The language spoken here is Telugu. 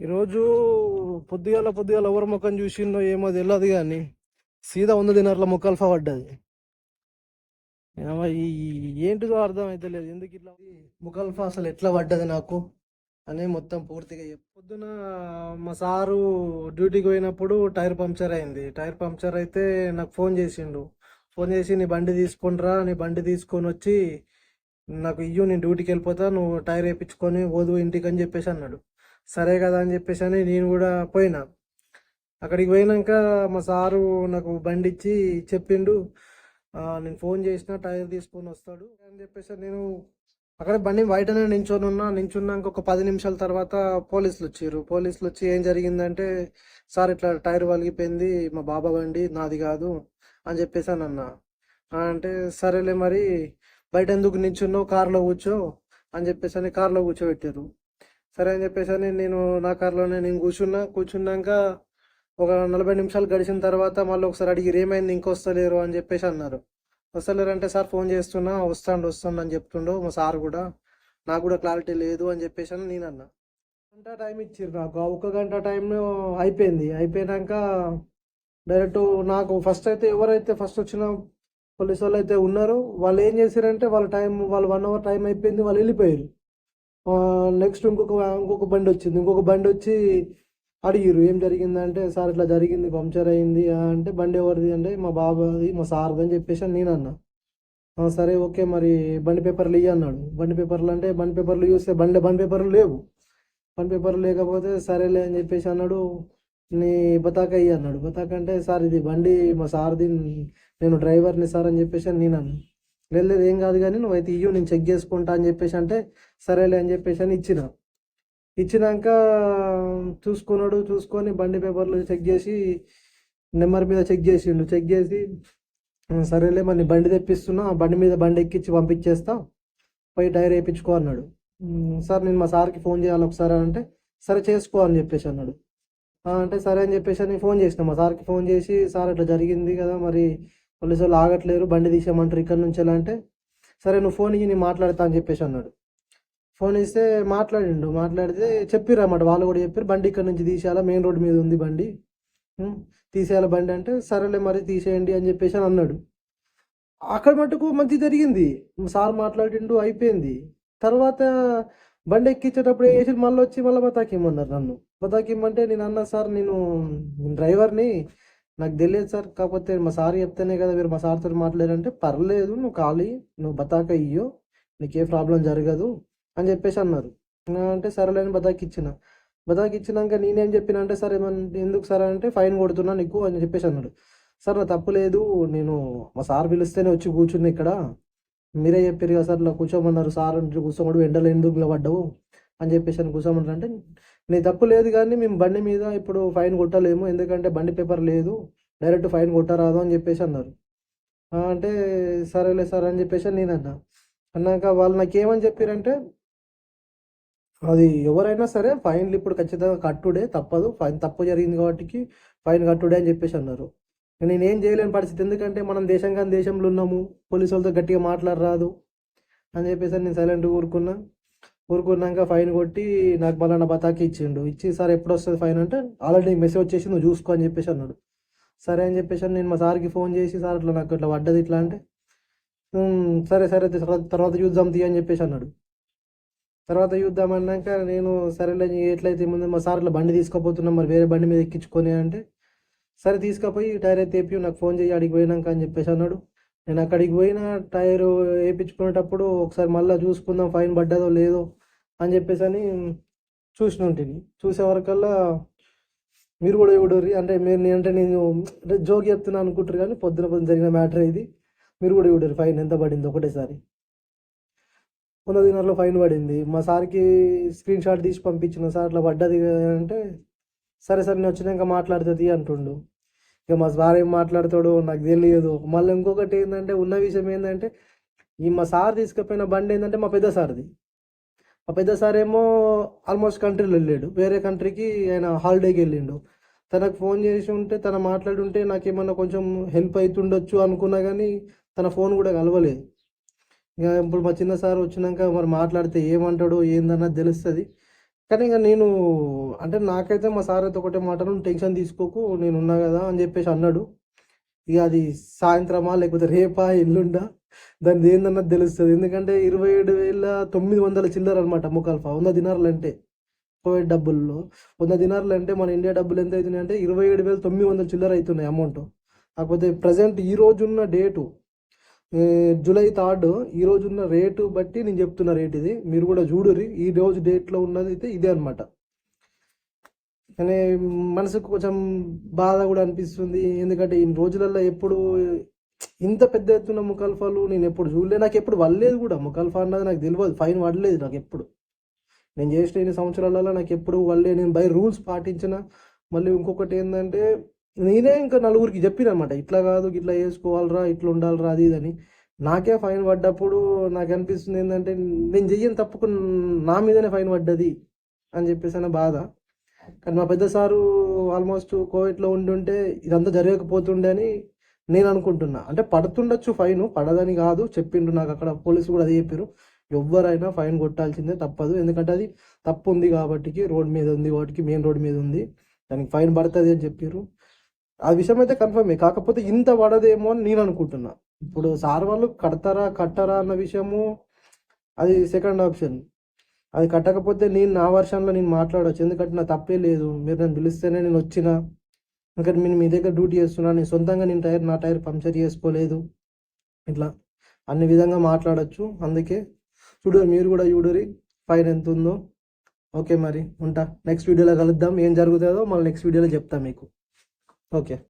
ఈరోజు పొద్దుగాల పొద్దుగాల ఎవరి ముఖం చూసిందో ఏమో తెలియదు కానీ సీదా వంద దినార్ల ముఖాలు పడ్డది ఏమో ఈ- ఏంటిదో అర్థం అయితే లేదు ఎందుకు ఇట్లా ముఖల్ఫా అసలు ఎట్లా పడ్డది నాకు? అని మొత్తం పూర్తిగా పొద్దున మా సారు డ్యూటీకి పోయినప్పుడు టైర్ పంక్చర్ అయింది. టైర్ పంక్చర్ అయితే నాకు ఫోన్ చేసిండు. ఫోన్ చేసి నీ బండి తీసుకొనిరా నీ బండి తీసుకొని వచ్చి నాకు ఇయ్యు నేను డ్యూటీకి వెళ్ళిపోతా నువ్వు టైర్ వేయించుకొని పోదు ఇంటికి అని చెప్పేసి అన్నాడు. సరే కదా అని చెప్పేసి అని నేను కూడా పోయినా. అక్కడికి పోయినాక మా సారు నాకు బండి ఇచ్చి చెప్పిండు నేను ఫోన్ చేసిన టైర్ తీసుకొని వస్తాడు అని చెప్పేసి నేను అక్కడ బండి బయటనే నించొని ఉన్నా నించున్నాక ఒక పది నిమిషాల తర్వాత పోలీసులు వచ్చారు పోలీసులు వచ్చి ఏం జరిగిందంటే సార్ ఇట్లా టైర్ వలిగిపోయింది మా బాబా బండి నాది కాదు అని చెప్పేసి అని అన్న. అంటే సరేలే మరి బయట ఎందుకు నించున్నావు? కార్లో కూర్చో అని చెప్పేసి అని కార్లో కూర్చోబెట్టారు సరే అని చెప్పేసి అని నేను నా కార్లోనే నేను కూర్చున్నా. కూర్చున్నాక ఒక నలభై నిమిషాలు గడిచిన తర్వాత మళ్ళీ ఒకసారి అడిగి ఏమైంది ఇంకొస్తలేరు అని చెప్పేసి అన్నారు. వస్తలేరు అంటే సార్ ఫోన్ చేస్తున్నా వస్తాండు వస్తాను అని చెప్తుండు మా సార్ కూడా. నాకు కూడా క్లారిటీ లేదు అని చెప్పేసి అని నేను అన్నా. గంట టైం ఇచ్చిర్రు నాకు. ఒక గంట టైం అయిపోయింది. అయిపోయినాక డైరెక్ట్ నాకు ఫస్ట్ అయితే ఎవరైతే ఫస్ట్ వచ్చిన పోలీసు వాళ్ళు అయితే ఉన్నారో వాళ్ళు ఏం చేశారంటే వాళ్ళ టైం వాళ్ళు వన్ అవర్ టైం అయిపోయింది వాళ్ళు వెళ్ళిపోయారు నెక్స్ట్ ఇంకొక ఇంకొక బండి వచ్చింది. ఇంకొక బండి వచ్చి అడిగిరు ఏం జరిగిందంటే సార్ ఇట్లా జరిగింది పంక్చర్ అయింది అంటే బండి ఎవరిది అంటే మా బాబాది మా సార్ది అని చెప్పేసి నేను అన్నా. సరే ఓకే మరి బండి పేపర్లు ఇయ్యి అన్నాడు. బండి పేపర్లు అంటే బండి పేపర్లు చూస్తే బండి బండి పేపర్లు లేవు. బండి పేపర్లు లేకపోతే సరేలే అని చెప్పేసి అన్నాడు. నీ బతాక ఇవి అన్నాడు. బతాక అంటే సార్ ఇది బండి మా సార్ది నేను డ్రైవర్ని సార్ అని చెప్పేసి నేను అన్నా. లేదు లేదు ఏం కాదు కానీ నువ్వైతే ఇయ్యు నేను చెక్ చేసుకుంటా అని చెప్పేసి అంటే సరేలే అని చెప్పేసి అని ఇచ్చిన. ఇచ్చినాక చూసుకున్నాడు చూసుకొని బండి పేపర్లు చెక్ చేసి నెంబర్ మీద చెక్ చేసిండు. చెక్ చేసి సరేలే మరి బండి తెప్పిస్తున్నా ఆ బండి మీద బండి ఎక్కించి పంపించేస్తా పోయి టైర్ వేయించుకో అన్నాడు. సార్ నేను మా సార్కి ఫోన్ చేయాలి ఒకసారి అంటే సరే చేసుకో అని చెప్పేసి అన్నాడు. అంటే సరే అని చెప్పేసి అని ఫోన్ చేసిన. మా సార్కి ఫోన్ చేసి సార్ అట్లా జరిగింది కదా మరి పోలీసు వాళ్ళు ఆగట్లేరు బండి తీసేయమంటారు ఇక్కడ నుంచి ఎలా అంటే సరే నువ్వు ఫోన్ ఇచ్చి నేను మాట్లాడతా అని చెప్పేసి అన్నాడు. ఫోన్ ఇస్తే మాట్లాడిండు మాట్లాడితే చెప్పిర్రు అన్నమాట వాళ్ళు కూడా చెప్పారు బండి ఇక్కడ నుంచి తీసేయాలా మెయిన్ రోడ్ మీద ఉంది బండి. తీసేయాలి బండి అంటే సరేలే మరి తీసేయండి అని చెప్పేసి అని అన్నాడు. అక్కడ మటుకు మంచి జరిగింది. సార్ మాట్లాడిండు అయిపోయింది. తర్వాత బండి ఎక్కించేటప్పుడు వేసి మళ్ళీ వచ్చి మళ్ళీ బతాకిమ్మన్నారు నన్ను. బతాకిమ్మంటే నేను అన్నా సార్ నేను డ్రైవర్ని నాకు తెలియదు సార్. కాకపోతే మా సార్ చెప్తేనే కదా మీరు మా సార్తో మాట్లాడారంటే పర్లేదు నువ్వు ఖాళీ నువ్వు బతాక ఇయ్యో నీకే ప్రాబ్లం జరగదు అని చెప్పేసి అన్నారు. అంటే సరేలేని బతాకి ఇచ్చిన బతాకి ఇచ్చినాక నేనేం చెప్పిన అంటే సరే ఎందుకు సార్? అంటే ఫైన్ కొడుతున్నా నీకు అని చెప్పేసి అన్నాడు. సార్ నా తప్పు లేదు. నేను మా సార్ పిలిస్తేనే వచ్చి కూర్చున్నా ఇక్కడ. మీరే చెప్పారు కదా సార్ ఇలా కూర్చోమన్నారు. సార్ అంటే కూర్చోమడు ఎండలో ఎందుకు నిలబడ్డావు? అని చెప్పేసి అని కూర్చోమన్నారు అంటే నీ తప్పు లేదు కానీ మేము బండి మీద ఇప్పుడు ఫైన్ కొట్టలేము ఎందుకంటే బండి పేపర్ లేదు డైరెక్ట్ ఫైన్ కొట్టరాదు అని చెప్పేసి అన్నారు. అంటే సరేలే సార్ అని చెప్పేసి నేను అన్నా అన్నాక వాళ్ళు నాకేమని చెప్పారంటే అది ఎవరైనా సరే ఫైన్లు ఇప్పుడు ఖచ్చితంగా కట్టుడే తప్పదు ఫైన్ తప్పు జరిగింది కాబట్టి ఫైన్ కట్టుడే అని చెప్పేసి అన్నారు. నేను ఏం చేయలేని పరిస్థితి ఎందుకంటే మనం దేశం కానీ దేశంలో ఉన్నాము పోలీసు వాళ్ళతో గట్టిగా మాట్లాడరాదు అని చెప్పేసి నేను సైలెంట్గా ఊరుకున్నా. ఊరుకున్నాక ఫైన్ కొట్టి నాకు మళ్ళీ నా బతాకి ఇచ్చిండు. ఇచ్చి సార్ ఎప్పుడు వస్తుంది ఫైన్? అంటే ఆల్రెడీ మెసేజ్ వచ్చేసి నువ్వు చూసుకో అని చెప్పేసి అన్నాడు. సరే అని చెప్పేసి నేను మా సార్కి ఫోన్ చేసి సార్ ఇట్లా నాకు ఇట్లా పడ్డది ఇట్లా అంటే సరే సరే తర్వాత తర్వాత చూద్దాం తీ అని చెప్పేసి అన్నాడు. తర్వాత చూద్దాం అన్నాక నేను సరేలే ఎట్లయితే ముందు మా సార్ ఇట్లా బండి తీసుకోపోతున్నాం మరి వేరే బండి మీద ఎక్కించుకొని అంటే సరే తీసుకుపోయి టైర్ అయితే వేపి నాకు ఫోన్ చేయి అడిగి పోయినాక అని చెప్పేసి అన్నాడు. నేను అక్కడికి పోయిన టైర్ వేయించుకునేటప్పుడు ఒకసారి మళ్ళీ చూసుకుందాం ఫైన్ పడ్డదో లేదో అని చెప్పేసి అని చూసిన ఉంటుంది చూసే వరకల్లా మీరు కూడా చూడరు అంటే మీరు నేను అంటే నేను అంటే జోక్ చెప్తున్నా అనుకుంటారు కానీ పొద్దున పొద్దున జరిగిన మ్యాటర్ ఇది. మీరు కూడా చూడరు ఫైన్ ఎంత పడింది ఒకటేసారి? వంద దినాల్లో ఫైన్ పడింది. మా సార్కి స్క్రీన్ షాట్ తీసి పంపించిన. సార్ అట్లా పడ్డది అంటే సరే సరే నేను వచ్చినాక మాట్లాడుతుంది అంటుండు. ఇక మా సార్ ఏం మాట్లాడతాడో నాకు తెలియదు. మళ్ళీ ఇంకొకటి ఏంటంటే ఉన్న విషయం ఏంటంటే ఈ మా సార్ తీసుకుపోయిన బండి ఏంటంటే మా పెద్ద సార్ది. మా పెద్ద సార్ ఏమో ఆల్మోస్ట్ కంట్రీలో వెళ్ళాడు. వేరే కంట్రీకి ఆయన హాలిడేకి వెళ్ళిండు. తనకు ఫోన్ చేసి ఉంటే తన మాట్లాడి ఉంటే నాకేమన్నా కొంచెం హెల్ప్ అవుతుండొచ్చు అనుకున్నా కానీ తన ఫోన్ కూడా కలవలేదు. ఇక ఇప్పుడు మా చిన్న సార్ వచ్చినాక మరి మాట్లాడితే ఏమంటాడో ఏందన్నది తెలుస్తుంది. కానీ ఇక నేను అంటే నాకైతే మా సార్ అయితే ఒకటే మాట "నువ్వు టెన్షన్ తీసుకోకు నేను ఉన్నా కదా అని చెప్పేసి అన్నాడు. ఇక అది సాయంత్రమా లేకపోతే రేపా ఎల్లుండా? దాని ఏందన్నది తెలుస్తుంది. ఎందుకంటే ఇరవై ఏడు వేల తొమ్మిది వందల చిల్లర అనమాట ముఖాల్ఫా. వంద దినారులు అంటే కోవిడ్ డబ్బుల్లో. వంద దినారులు అంటే మన ఇండియా డబ్బులు ఎంత అవుతున్నాయి అంటే ఇరవై ఏడు వేల తొమ్మిది వందల చిల్లర అవుతున్నాయి అమౌంట్. కాకపోతే ప్రజెంట్ ఈ రోజున్న డేటు జూలై థర్డ్ ఈ రోజున్న రేటు బట్టి నేను చెప్తున్న రేట్ ఇది. మీరు కూడా చూడరు ఈ రోజు డేట్లో ఉన్నది అయితే ఇదే అనమాట కానీ మనసుకు కొంచెం బాధ కూడా అనిపిస్తుంది. ఎందుకంటే ఈ రోజులలో ఎప్పుడు ఇంత పెద్ద ఎత్తున ముఖల్ఫాలు నేను ఎప్పుడు చూడలే. నాకు ఎప్పుడు వల్లేదు కూడా. ముఖల్ఫా అన్నది నాకు తెలియదు ఫైన్ పడలేదు నాకు ఎప్పుడు. నేను చేసిన ఎన్ని సంవత్సరాలలో నాకు ఎప్పుడు వల్లే. నేను బై రూల్స్ పాటించిన. మళ్ళీ ఇంకొకటి ఏంటంటే నేనే ఇంకా నలుగురికి చెప్పిన అనమాట ఇట్లా కాదు ఇట్లా వేసుకోవాలరా ఇట్లా ఉండాలిరా అది ఇదని నాకే ఫైన్ పడ్డప్పుడు నాకు అనిపిస్తుంది ఏంటంటే నేను చెయ్యని తప్పుకు నా మీదనే ఫైన్ పడ్డది అని చెప్పేసి అనే బాధ. కానీ మా పెద్ద సారు ఆల్మోస్ట్ కోవిడ్లో ఉండుంటే ఇదంతా జరగకపోతుండే అని నేను అనుకుంటున్నా అంటే పడుతుండొచ్చు ఫైన్ పడదని కాదు. చెప్పిండ్రు నాకు అక్కడ పోలీసులు కూడా అదే చెప్పారు ఎవరైనా ఫైన్ కొట్టాల్సిందే తప్పదు. ఎందుకంటే అది తప్పు ఉంది కాబట్టి రోడ్ మీద ఉంది కాబట్టి మెయిన్ రోడ్ మీద ఉంది. దానికి ఫైన్ పడుతుంది అని చెప్పారు ఆ విషయం అయితే కన్ఫర్మే. కాకపోతే ఇంత పడదేమో అని నేను అనుకుంటున్నా ఇప్పుడు సార్ వాళ్ళు కడతారా కట్టరా అన్న విషయము అది సెకండ్ ఆప్షన్ అది కట్టకపోతే నేను నా వర్షన్లో నేను మాట్లాడవచ్చు ఎందుకంటే నా తప్పే లేదు. మీరు నన్ను పిలిస్తేనే నేను వచ్చిన. అక్కడ నేను మీ దగ్గర డ్యూటీ చేస్తున్నా నేను సొంతంగా నేను టైర్ నా టైర్ పంక్చర్ చేసుకోలేదు. ఇట్లా అన్ని విధంగా మాట్లాడచ్చు. అందుకే చూడు మీరు కూడా చూడరి ఫైన్ ఎంత ఉందో. ఓకే మరి ఉంటా. నెక్స్ట్ వీడియోలో కలుద్దాం. ఏం జరుగుతుందో మళ్ళీ నెక్స్ట్ వీడియోలో చెప్తాం మీకు. ఓకే.